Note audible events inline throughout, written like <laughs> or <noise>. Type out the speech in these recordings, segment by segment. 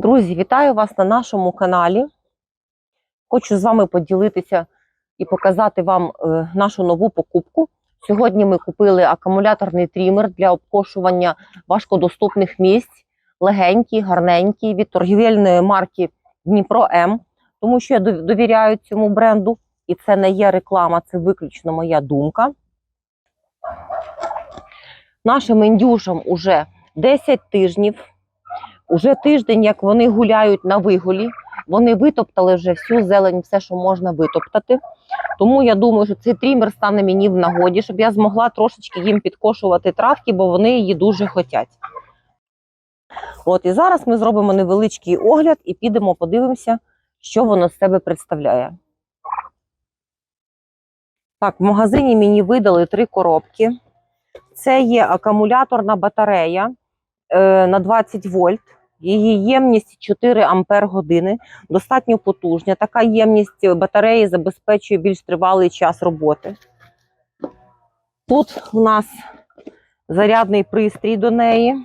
Друзі, вітаю вас на нашому каналі. Хочу з вами поділитися і показати вам е, нашу нову покупку. Сьогодні ми купили акумуляторний трімер для обкошування важкодоступних місць, легенький, гарненький від торгівельної марки Дніпро М, тому що я довіряю цьому бренду, і це не є реклама, це виключно моя думка. Нашим індюшам уже 10 тижнів. Уже тиждень, як вони гуляють на виголі, вони витоптали вже всю зелень, все, що можна витоптати. Тому я думаю, що цей трімер стане мені в нагоді, щоб я змогла трошечки їм підкошувати травки, бо вони її дуже хотять. От і зараз ми зробимо невеличкий огляд і підемо подивимося, що воно з себе представляє. Так, в магазині мені видали три коробки. Це є акумуляторна батарея е, на 20 вольт. Її ємність 4 ампер години, достатньо потужна. Така ємність батареї забезпечує більш тривалий час роботи. Тут у нас зарядний пристрій до неї,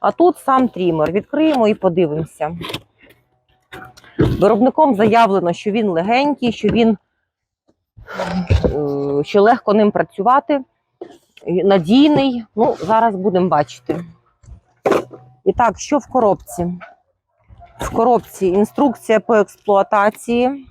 а тут сам трімер. Відкриємо і подивимося. Виробником заявлено, що він легенький, що він е, що легко ним працювати, надійний. Ну, зараз будемо бачити. І так, що в коробці? В коробці інструкція по експлуатації,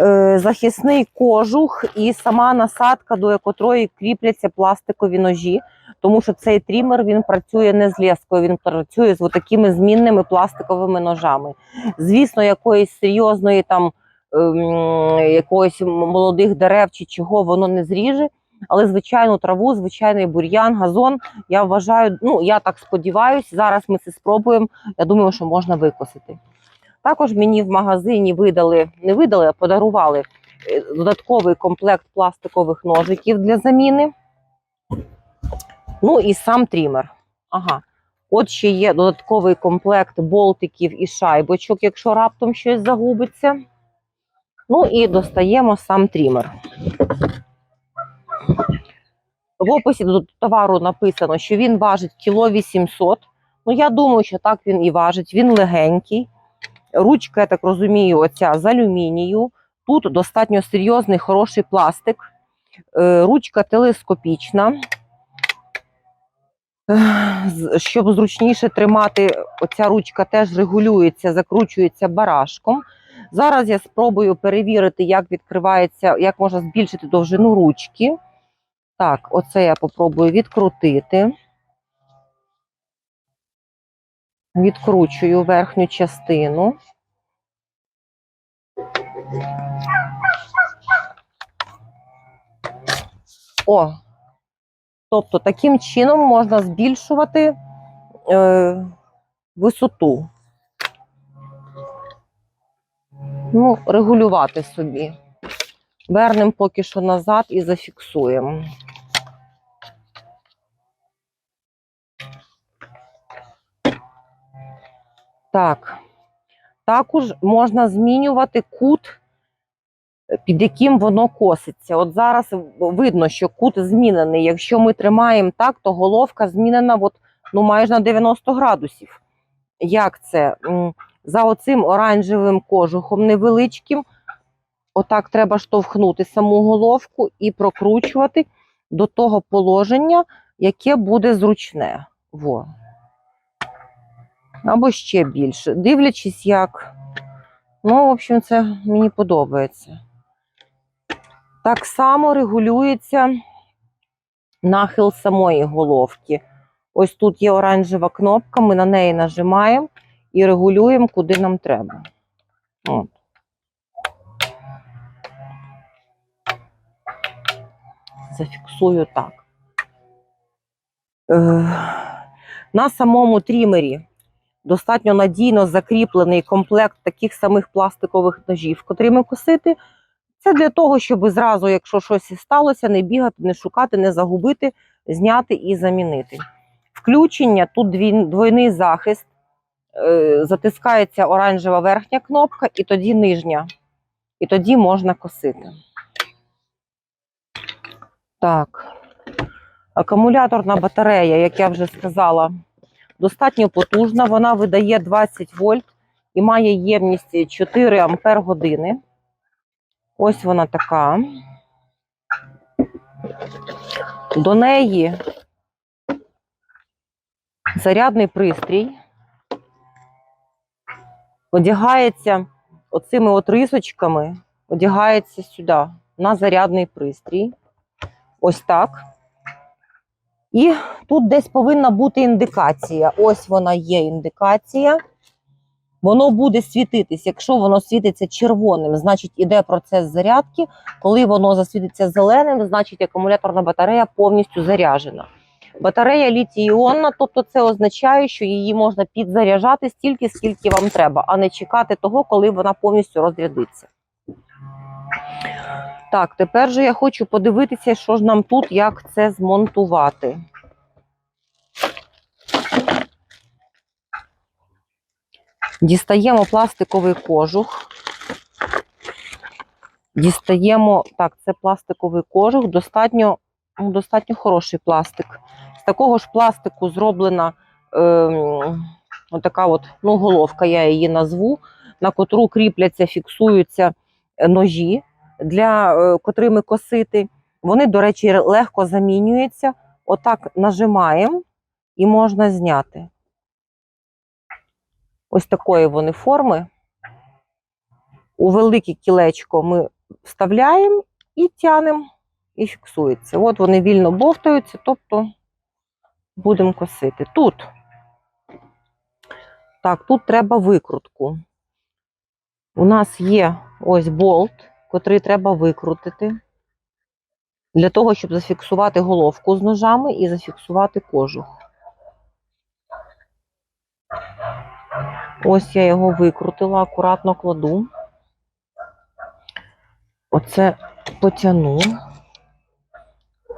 е, захисний кожух і сама насадка, до котрої кріпляться пластикові ножі. Тому що цей трімер він працює не з лескою, він працює з такими змінними пластиковими ножами. Звісно, якоїсь серйозної там ем, якогось молодих дерев чи чого воно не зріже. Але звичайну траву, звичайний бур'ян, газон, я вважаю, ну я так сподіваюся, зараз ми це спробуємо. Я думаю, що можна викосити. Також мені в магазині видали, не видали, а подарували е, додатковий комплект пластикових ножиків для заміни. Ну і сам трімер. Ага. От ще є додатковий комплект болтиків і шайбочок, якщо раптом щось загубиться. Ну і достаємо сам трімер. В описі до товару написано, що він важить кіло 800. Ну, я думаю, що так він і важить. Він легенький. Ручка, я так розумію, оця з алюмінію. Тут достатньо серйозний, хороший пластик. Е, Ручка телескопічна. Щоб зручніше тримати, оця ручка теж регулюється, закручується барашком. Зараз я спробую перевірити, як відкривається, як можна збільшити довжину ручки. Так, оце я попробую відкрутити. Відкручую верхню частину. О, тобто таким чином можна збільшувати е, висоту. Ну, регулювати собі. Вернемо поки що назад і зафіксуємо. Так. Також можна змінювати кут, під яким воно коситься. От зараз видно, що кут змінений. Якщо ми тримаємо так, то головка змінена от, ну, майже на 90 градусів. Як це? За оцим оранжевим кожухом невеличким отак треба штовхнути саму головку і прокручувати до того положення, яке буде зручне. Во. Або ще більше. Дивлячись, як. Ну, в общем, це мені подобається. Так само регулюється нахил самої головки. Ось тут є оранжева кнопка, ми на неї нажимаємо і регулюємо, куди нам треба. От. Зафіксую так. Е, на самому трімері достатньо надійно закріплений комплект таких самих пластикових ножів, котрими косити. Це для того, щоб зразу, якщо щось сталося, не бігати, не шукати, не загубити, зняти і замінити. Включення тут двойний захист, е, затискається оранжева верхня кнопка і тоді нижня. І тоді можна косити. Так. Акумуляторна батарея, як я вже сказала, достатньо потужна. Вона видає 20 вольт і має ємність 4 ампер години. Ось вона така. До неї зарядний пристрій. Одягається оцими от рисочками, одягається сюди на зарядний пристрій. Ось так. І тут десь повинна бути індикація. Ось вона є індикація. Воно буде світитись. Якщо воно світиться червоним, значить іде процес зарядки. Коли воно засвітиться зеленим, значить акумуляторна батарея повністю заряджена. Батарея літій-іонна, тобто це означає, що її можна підзаряджати стільки, скільки вам треба, а не чекати того, коли вона повністю розрядиться. Так, тепер же я хочу подивитися, що ж нам тут, як це змонтувати. Дістаємо пластиковий кожух. Дістаємо, так, це пластиковий кожух, достатньо, ну, достатньо хороший пластик. З такого ж пластику зроблена ем, отака от, ну, головка, я її назву, на котру кріпляться, фіксуються е, ножі, для е, котрими косити. Вони, до речі, легко замінюються. Отак нажимаємо і можна зняти. Ось такої вони форми. У велике кілечко ми вставляємо і тянемо, і фіксується. От вони вільно бовтаються, тобто будемо косити. Тут. Так, тут треба викрутку. У нас є ось болт, котрий треба викрутити. Для того, щоб зафіксувати головку з ножами і зафіксувати кожух. Ось я його викрутила, акуратно кладу. Оце потягну.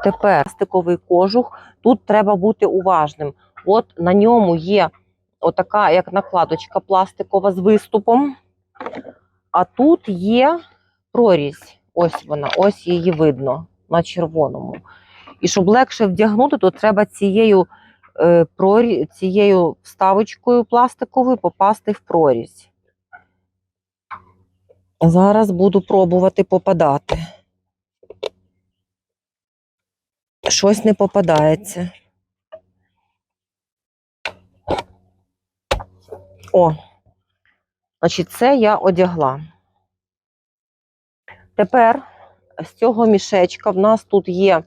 Тепер пластиковий кожух. Тут треба бути уважним. От на ньому є отака, як накладочка пластикова з виступом. А тут є прорізь. Ось вона, ось її видно на червоному. І щоб легше вдягнути, то треба цією, е, прорі... цією вставочкою пластиковою попасти в прорізь. Зараз буду пробувати попадати. Щось не попадається. О, значить, це я одягла. Тепер з цього мішечка в нас тут є.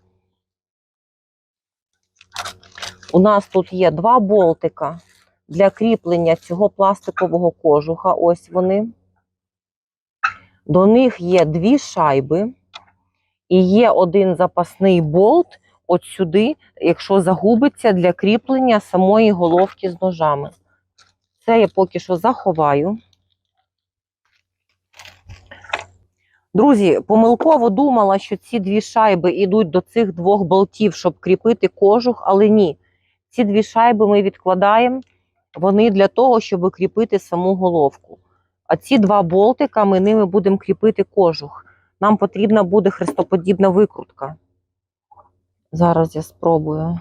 У нас тут є два болтика для кріплення цього пластикового кожуха. Ось вони. До них є дві шайби, і є один запасний болт от сюди, якщо загубиться, для кріплення самої головки з ножами. Це я поки що заховаю. Друзі, помилково думала, що ці дві шайби йдуть до цих двох болтів, щоб кріпити кожух, але ні. Ці дві шайби ми відкладаємо, вони для того, щоб кріпити саму головку. А ці два болтика ми ними будемо кріпити кожух. Нам потрібна буде хрестоподібна викрутка. Зараз я спробую.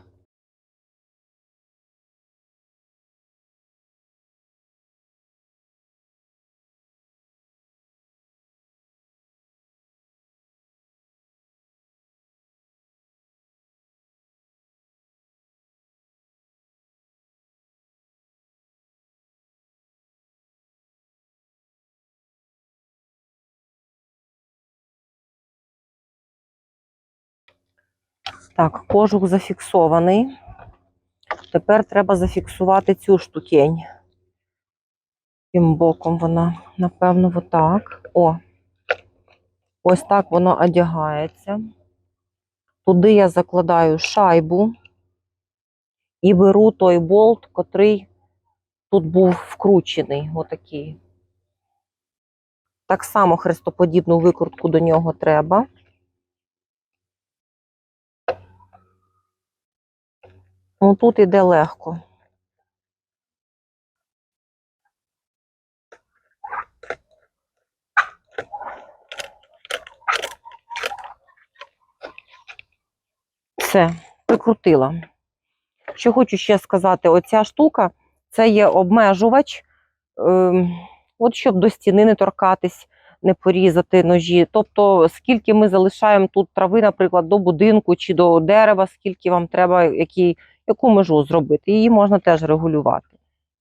Так, кожух зафіксований. Тепер треба зафіксувати цю штукень. Тим боком вона, напевно, отак. О, ось так воно одягається. Туди я закладаю шайбу і беру той болт, котрий тут був вкручений. Отакий. Так само хрестоподібну викрутку до нього треба. Ну тут іде легко. Все, прикрутила. Що хочу ще сказати, оця штука це є обмежувач, ем, от щоб до стіни не торкатись, не порізати ножі. Тобто, скільки ми залишаємо тут трави, наприклад, до будинку чи до дерева, скільки вам треба, які, яку межу зробити, її можна теж регулювати.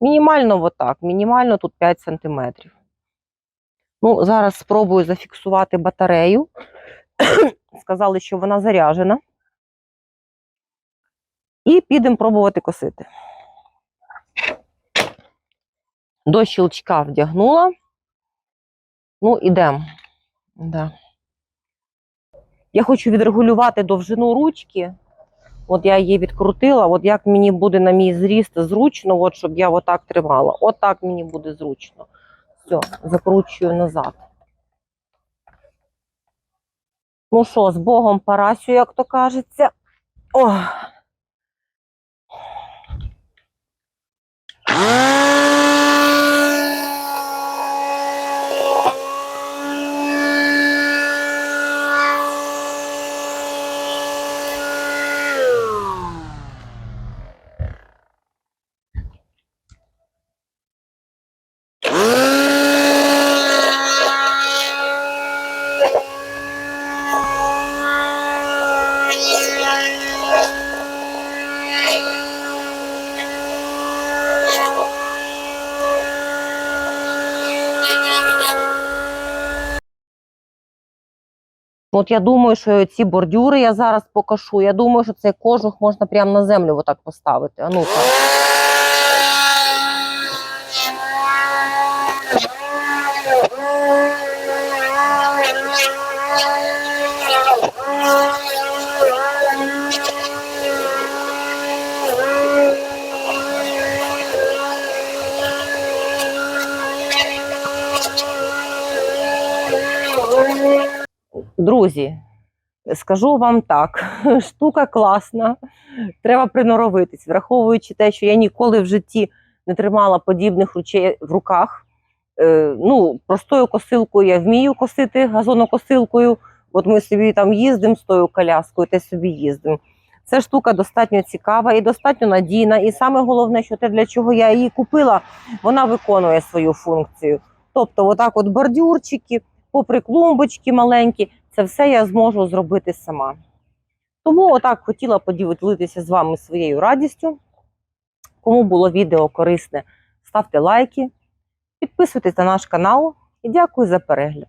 Мінімально отак, мінімально тут 5 см. Ну, зараз спробую зафіксувати батарею. <coughs> Сказали, що вона заряджена. І підемо пробувати косити. До щелчка вдягнула. Ну, ідемо. Да. Я хочу відрегулювати довжину ручки. От я її відкрутила, от як мені буде на мій зріст зручно, от щоб я отак тримала. От так мені буде зручно. Все, закручую назад. Ну що, з Богом Парасю, як то кажеться. О. От я думаю, що ці бордюри я зараз покажу. Я думаю, що цей кожух можна прямо на землю отак поставити. А ну-ка. Друзі, скажу вам так: <laughs> штука класна, треба приноровитись, враховуючи те, що я ніколи в житті не тримала подібних ручей в руках. Е, ну, простою косилкою я вмію косити газонокосилкою. От ми собі там їздимо з тою коляскою, те собі їздимо. Ця штука достатньо цікава і достатньо надійна. І саме головне, що те, для чого я її купила, вона виконує свою функцію. Тобто, отак, от бордюрчики, попри клумбочки маленькі, це все я зможу зробити сама. Тому отак хотіла поділитися з вами своєю радістю. Кому було відео корисне, ставте лайки, підписуйтесь на наш канал і дякую за перегляд.